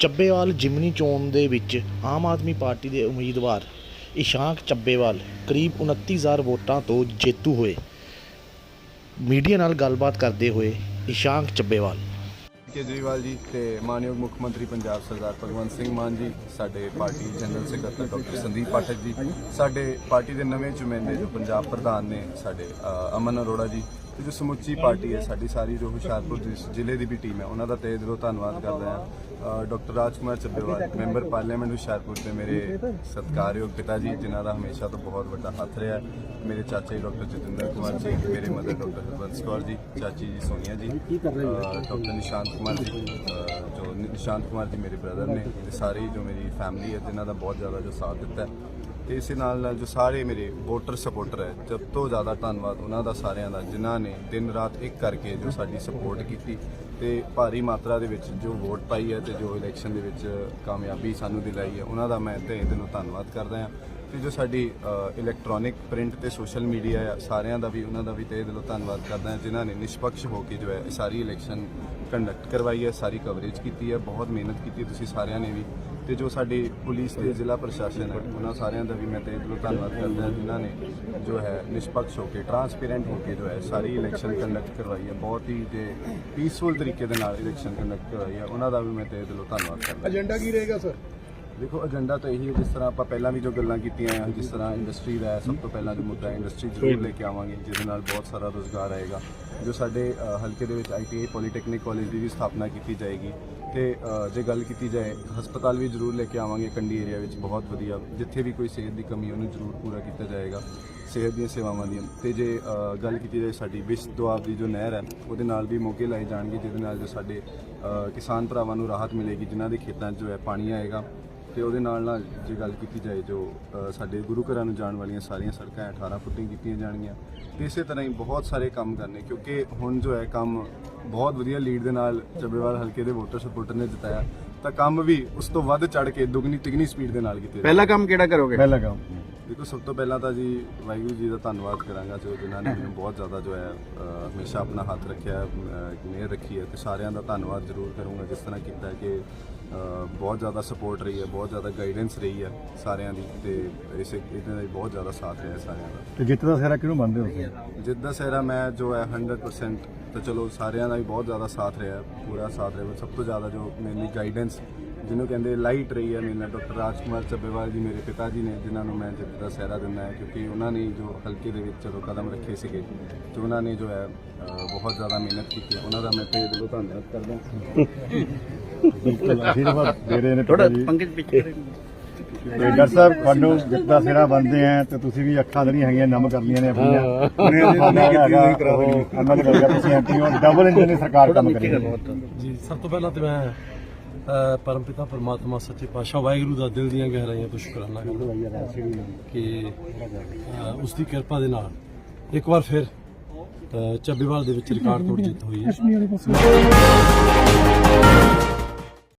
ਚੱਬੇਵਾਲ ਜਿਮਨੀ ਚੋਣ ਦੇ ਵਿੱਚ ਆਮ ਆਦਮੀ ਪਾਰਟੀ ਦੇ ਉਮੀਦਵਾਰ ਇਸ਼ਾਂਕ ਚੱਬੇਵਾਲ ਕਰੀਬ 29000 ਵੋਟਾਂ ਤੋਂ ਜੇਤੂ ਹੋਏ। ਮੀਡੀਆ ਨਾਲ ਗੱਲਬਾਤ ਕਰਦੇ ਹੋਏ ਇਸ਼ਾਂਕ ਚੱਬੇਵਾਲ। ਕੇਜਰੀਵਾਲ ਜੀ ਤੇ ਮਾਨਯੋਗ ਮੁੱਖ ਮੰਤਰੀ ਪੰਜਾਬ ਸਰਦਾਰ ਭਗਵੰਤ ਸਿੰਘ ਮਾਨ ਜੀ, ਸਾਡੇ ਪਾਰਟੀ ਜਨਰਲ ਸਕੱਤਰ ਡਾਕਟਰ ਸੰਦੀਪ ਪਾਠਕ ਜੀ, ਸਾਡੇ ਪਾਰਟੀ ਦੇ ਨਵੇਂ ਚੁਣਿੰਦੇ ਜੋ ਪੰਜਾਬ ਪ੍ਰਧਾਨ ਨੇ ਸਾਡੇ ਅਮਨ ਅਰੋੜਾ ਜੀ ਤੇ ਜੋ ਸਮੁੱਚੀ ਪਾਰਟੀ ਹੈ ਸਾਡੀ ਸਾਰੀ ਜੋ ਹੁਸ਼ਿਆਰਪੁਰ ਜ਼ਿ- ਜ਼ਿਲ੍ਹੇ ਦੀ ਵੀ ਟੀਮ ਹੈ ਉਹਨਾਂ ਦਾ ਤਹਿ ਦਿਲੋਂ ਧੰਨਵਾਦ ਕਰਦਾ ਹਾਂ ਅ, doctor Rajkumar Chabbewal member parliament Hoshiarpur 'ਤੇ ਮੇਰੇ ਸਤਿਕਾਰਯੋਗ ਪਿਤਾ ਜੀ ਜਿਨ੍ਹਾਂ ਦਾ ਹਮੇਸ਼ਾ ਤੋਂ ਬਹੁਤ ਵੱਡਾ ਹੱਥ ਰਿਹਾ ਹੈ। ਮੇਰੇ ਚਾਚਾ ਜੀ ਡਾਕਟਰ ਜਤਿੰਦਰ ਕੁਮਾਰ ਜੀ ਮੇਰੇ ਮਦਰ ਡਾਕਟਰ ਹਰਬੰਸ ਕੌਰ ਜੀ ਚਾਚੀ ਜੀ ਸੋਨੀਆ ਜੀ ਅ, ਡਾਕਟਰ ਨਿਸ਼ਾਂਤ ਕੁਮਾਰ ਜੀ ਅ, ਜੋ ਨਿਸ਼ਾਂਤ ਕੁਮਾਰ ਜੀ ਮੇਰੇ ਬ੍ਰਦਰ ਨੇ ਤੇ ਸਾਰੀ ਜੋ ਮੇਰੀ ਫੈਮਿਲੀ ਹੈ ਜਿਨ੍ਹਾਂ ਦਾ ਬਹੁਤ ਜ਼ਿਆਦਾ ਜੋ ਸਾਥ ਦਿੱਤਾ ਹੈ। ਤੇ ਇਸੇ ਨਾਲ ਨਾਲ ਜੋ ਸਾਰੇ ਮੇਰੇ ਵੋਟਰ ਸਪੋਰਟਰ ਹੈ, ਸਭ ਤੋਂ ਜ਼ਿਆਦਾ ਧੰਨਵਾਦ ਉਹਨਾਂ ਦਾ ਸਾਰਿਆਂ ਦਾ, ਜਿਨ੍ਹਾਂ ਨੇ ਦਿਨ ਰਾਤ ਇੱਕ ਕਰਕੇ ਜੋ ਸਾਡੀ ਸਪੋਰਟ ਕੀਤੀ ਤੇ ਭਾਰੀ ਮਾਤਰਾ ਦੇ ਵਿੱਚ ਜੋ ਵੋਟ ਪਾਈ ਹੈ ਤੇ ਜੋ ਇਲੈਕਸ਼ਨ ਦੇ ਵਿੱਚ ਕਾਮਯਾਬੀ ਸਾਨੂੰ ਦਿਲਾਈ ਹੈ, ਉਹਨਾਂ ਦਾ ਮੈਂ ਤਹਿ ਦਿਲੋਂ ਧੰਨਵਾਦ ਕਰਦਾ ਹਾਂ। ਤੇ ਜੋ ਸਾਡੀ ਇਲੈਕਟ੍ਰੋਨਿਕ ਪ੍ਰਿੰਟ ਤੇ ਸੋਸ਼ਲ ਮੀਡੀਆ ਆ, ਸਾਰਿਆਂ ਦਾ ਵੀ, ਉਹਨਾਂ ਦਾ ਵੀ ਤਹਿ ਦਿਲੋਂ ਧੰਨਵਾਦ ਕਰਦਾ ਹਾਂ, ਜਿਨ੍ਹਾਂ ਨੇ ਨਿਸ਼ਪਕਸ਼ ਹੋ ਕੇ ਜੋ ਹੈ ਸਾਰੀ ਇਲੈਕਸ਼ਨ ਕੰਡਕਟ ਕਰਵਾਈ ਹੈ, ਸਾਰੀ ਕਵਰੇਜ ਕੀਤੀ ਹੈ, ਬਹੁਤ ਮਿਹਨਤ ਕੀਤੀ ਤੁਸੀਂ ਸਾਰਿਆਂ ਨੇ ਵੀ। ਤੇ ਜੋ ਸਾਡੀ ਪੁਲਿਸ ਤੇ ਜ਼ਿਲ੍ਹਾ ਪ੍ਰਸ਼ਾਸਨ ਹੈ, ਉਹਨਾਂ ਸਾਰਿਆਂ ਦਾ ਵੀ ਮੈਂ ਤਹਿ ਦਿਲੋਂ ਧੰਨਵਾਦ ਕਰਦਾ ਹਾਂ, ਜਿਨ੍ਹਾਂ ਨੇ ਜੋ ਹੈ, ਨਿਸ਼ਪਕਸ਼ ਹੋ ਕੇ ਟਰਾਂਸਪੇਰੈਂਟ ਹੋ ਕੇ ਜੋ ਹੈ, ਸਾਰੀ ਇਲੈਕਸ਼ਨ ਕੰਡਕਟ ਕਰਵਾਈ ਹੈ, ਬਹੁਤ ਹੀ ਤੇ ਪੀਸਫੁਲ ਤਰੀਕੇ ਦੇ ਨਾਲ ਇਲੈਕਸ਼ਨ ਕੰਡਕਟ ਕਰਵਾਈ ਹੈ, ਉਹਨਾਂ ਦਾ ਵੀ ਮੈਂ ਤਹਿ ਦਿਲੋਂ ਧੰਨਵਾਦ ਕਰਦਾ ਏਜੰਡਾ ਕੀ ਰਹੇਗਾ ਸਰ ਦੇਖੋ ਏਜੰਡਾ ਤਾਂ ਇਹੀ ਹੈ ਜਿਸ ਤਰ੍ਹਾਂ ਆਪਾਂ ਪਹਿਲਾਂ ਵੀ ਜੋ ਗੱਲਾਂ ਕੀਤੀਆਂ ਆ ਜਿਸ ਤਰ੍ਹਾਂ ਇੰਡਸਟਰੀ ਦਾ ਹੈ, ਸਭ ਤੋਂ ਪਹਿਲਾਂ ਜੋ ਮੁੱਦਾ ਇੰਡਸਟਰੀ ਜ਼ਰੂਰ ਲੈ ਕੇ ਆਵਾਂਗੇ ਜਿਹਦੇ ਨਾਲ ਬਹੁਤ ਸਾਰਾ ਰੋਜ਼ਗਾਰ ਆਏਗਾ। ਜੋ ਸਾਡੇ ਅ, ਹਲਕੇ ਦੇ ਵਿੱਚ ਆਈਟੀਆਈ ਪੋਲੀਟੈਕਨਿਕ ਕਾਲਜ ਦੀ ਵੀ ਸਥਾਪਨਾ ਕੀਤੀ ਜਾਏਗੀ। ਤੇ ਅ, ਜੇ ਗੱਲ ਕੀਤੀ ਜਾਏ ਹਸਪਤਾਲ ਵੀ ਜ਼ਰੂਰ ਲੈ ਕੇ ਆਵਾਂਗੇ ਕੰਡੀ ਏਰੀਆ ਵਿੱਚ ਬਹੁਤ ਵਧੀਆ ਜਿੱਥੇ ਵੀ ਕੋਈ ਸਿਹਤ ਦੀ ਕਮੀ ਉਹਨੂੰ ਜ਼ਰੂਰ ਪੂਰਾ ਕੀਤਾ ਜਾਏਗਾ ਸਿਹਤ ਦੀਆਂ ਸੇਵਾਵਾਂ ਦੀਆਂ। ਤੇ ਜੇ ਅ, ਗੱਲ ਕੀਤੀ ਜਾਏ ਸਾਡੀ ਵਿਸ਼ ਦੁਆਬ ਦੀ ਜੋ ਨਹਿਰ ਹੈ ਉਹਦੇ ਨਾਲ ਵੀ ਮੌਕੇ ਲਾਏ ਜਾਣਗੇ ਜਿਹਦੇ ਨਾਲ ਜੋ ਸਾਡੇ ਅ, ਕਿਸਾਨ ਭਰਾਵਾਂ ਨੂੰ ਰਾਹਤ ਮਿਲੇਗੀ ਜਿਨ੍ਹਾਂ ਦੇ ਖੇਤਾਂ 'ਚ ਜੋ ਹੈ ਪਾਣੀ ਆਏਗਾ। ਤੇ ਉਹਦੇ ਨਾਲ ਨਾਲ ਜੇ ਗੱਲ ਕੀਤੀ ਜਾਏ ਜੋ ਸਾਡੇ ਗੁਰੂ ਘਰਾਂ ਨੂੰ ਜਾਣ ਵਾਲੀਆਂ ਸਾਰੀਆਂ ਸੜਕਾਂ 18 ਫੁੱਟਿੰਗ ਕੀਤੀਆਂ ਜਾਣਗੀਆਂ। ਤੇ ਇਸੇ ਤਰ੍ਹਾਂ ਹੀ ਬਹੁਤ ਸਾਰੇ ਕੰਮ ਕਰਨੇ ਕਿਉਂਕਿ ਹੁਣ ਜੋ ਹੈ ਕੰਮ ਬਹੁਤ ਵਧੀਆ ਲੀਡ ਦੇ ਨਾਲ ਚੱਬੇਵਾਲ ਹਲਕੇ ਦੇ ਵੋਟਰ ਸਪੋਰਟਰ ਨੇ ਜਿਤਾਇਆ। ਤਾਂ ਕੰਮ ਵੀ ਉਸ ਤੋਂ ਵੱਧ ਚੜ ਕੇ ਦੁੱਗਣੀ ਤਿਗਣੀ ਸਪੀਡ ਦੇ ਨਾਲ ਕੀਤੇ ਪਹਿਲਾ ਕੰਮ ਕਿਹੜਾ ਕਰੋਗੇ? ਪਹਿਲਾ ਕੰਮ। ਦੇਖੋ ਸਭ ਤੋਂ ਪਹਿਲਾਂ ਤਾਂ ਜੀ ਵਾਹਿਗੁਰੂ ਜੀ ਦਾ ਧੰਨਵਾਦ ਕਰਾਂਗਾ ਜੋ ਜਿਨ੍ਹਾਂ ਨੇ ਮੈਨੂੰ ਬਹੁਤ ਜ਼ਿਆਦਾ ਜੋ ਹੈ ਹਮੇਸ਼ਾ ਆਪਣਾ ਹੱਥ ਰੱਖਿਆ ਮਿਹਰ ਰੱਖੀ ਹੈ। ਤੇ ਸਾਰਿਆਂ ਦਾ ਧੰਨਵਾਦ ਜ਼ਰੂਰ ਕਰੂੰਗਾ ਜਿਸ ਤਰ੍ਹਾਂ ਕੀਤਾ ਕਿ ਬਹੁਤ ਜ਼ਿਆਦਾ ਸਪੋਰਟ ਰਹੀ ਹੈ ਬਹੁਤ ਜ਼ਿਆਦਾ ਗਾਈਡੈਂਸ ਰਹੀ ਹੈ ਸਾਰਿਆਂ ਦੀ ਤੇ ਇਸੇ ਇਹਦੇ ਨਾਲ ਬਹੁਤ ਜ਼ਿਆਦਾ ਸਾਥ ਰਿਹਾ ਸਾਰਿਆਂ ਦਾ। ਤੇ ਜਿੱਤ ਦਾ ਸਿਹਰਾ ਕਿਹਨੂੰ ਮੰਨਦੇ ਹੋ ਤੁਸੀਂ? ਜਿੱਦਾਂ ਸਹਿਰਾ ਮੈਂ ਜੋ ਹੈ 100% ਤਾਂ ਚਲੋ ਸਾਰਿਆਂ ਦਾ ਵੀ ਬਹੁਤ ਜ਼ਿਆਦਾ ਸਾਥ ਰਿਹਾ ਪੂਰਾ ਸਾਥ ਰਿਹਾ। ਸਭ ਤੋਂ ਜ਼ਿਆਦਾ ਜੋ ਮੇਰੀ ਗਾਈਡੈਂਸ ਜਿਹਨੂੰ ਕਹਿੰਦੇ ਲਾਈਟ ਰਹੀ ਹੈ ਮੇਰੇ ਨਾਲ ਡਾਕਟਰ ਰਾਜਕੁਮਾਰ ਚੱਬੇਵਾਲ ਜੀ ਮੇਰੇ ਪਿਤਾ ਜੀ ਨੇ ਜਿਨ੍ਹਾਂ ਨੂੰ ਮੈਂ ਜਿੱਤ ਦਾ ਸਹਿਰਾ ਦਿੰਦਾ ਹੈ ਕਿਉਂਕਿ ਉਹਨਾਂ ਨੇ ਜੋ ਹਲਕੇ ਦੇ ਵਿੱਚ ਜਦੋਂ ਕਦਮ ਰੱਖੇ ਸੀਗੇ ਤੇ ਉਹਨਾਂ ਨੇ ਜੋ ਹੈ ਬਹੁਤ ਜ਼ਿਆਦਾ ਮਿਹਨਤ ਕੀਤੀ ਉਹਨਾਂ ਦਾ ਮੈਂ ਤੇ ਦਿਲੋਂ ਧੰਨਵਾਦ ਕਰਦਾ ਬਿਲਕੁਲ ਆਸ਼ੀਰਵਾਦ ਦੇ ਰਹੇ ਨੇ ਥੋੜਾ ਪੰਕਜ ਪਿੱਛੇ ਤੇ ਡਾਕਟਰ ਸਾਹਿਬ ਤੁਹਾਨੂੰ ਜਿੱਤ ਦਾ ਸਿਹਰਾ ਬੰਦੇ ਆ ਤੇ ਤੁਸੀਂ ਵੀ ਅੱਖਾਂ ਜਿਹੜੀਆਂ ਹੈਗੀਆਂ ਨਮ ਕਰ ਲੀਆਂ ਨੇ ਆਪਣੀਆਂ। ਉਹਨੇ ਨਹੀਂ ਕੀਤੀ ਹੋਈ ਕਰਾ ਅਮਲ ਕਰ ਗਿਆ ਤੁਸੀਂ ਐਮਪੀ ਹੋ ਡਬਲ ਇੰਜਨ ਦੀ ਸਰਕਾਰ ਕੰਮ ਕਰੀ। ਜੀ ਸਭ ਤੋਂ ਪਹਿਲਾਂ ਤੇ ਮੈਂ ਪਰਮਪਿਤਾ ਪਰਮਾਤਮਾ ਸੱਚੇ ਪਾਤਸ਼ਾਹ ਵਾਹਿਗੁਰੂ ਦਾ ਦਿਲ ਦੀਆਂ ਗਹਿਰਾਈਆਂ ਤੋਂ ਸ਼ੁਕਰਾਨਾ ਕਰਦਾ ਕਿ ਉਸ ਦੀ ਕਿਰਪਾ ਦੇ ਨਾਲ ਇੱਕ ਵਾਰ ਫਿਰ ਚੱਬੇਵਾਲ ਦੇ ਵਿੱਚ ਰਿਕਾਰਡ ਤੋੜ ਜਿੱਤ ਹੋਈ ਹੈ।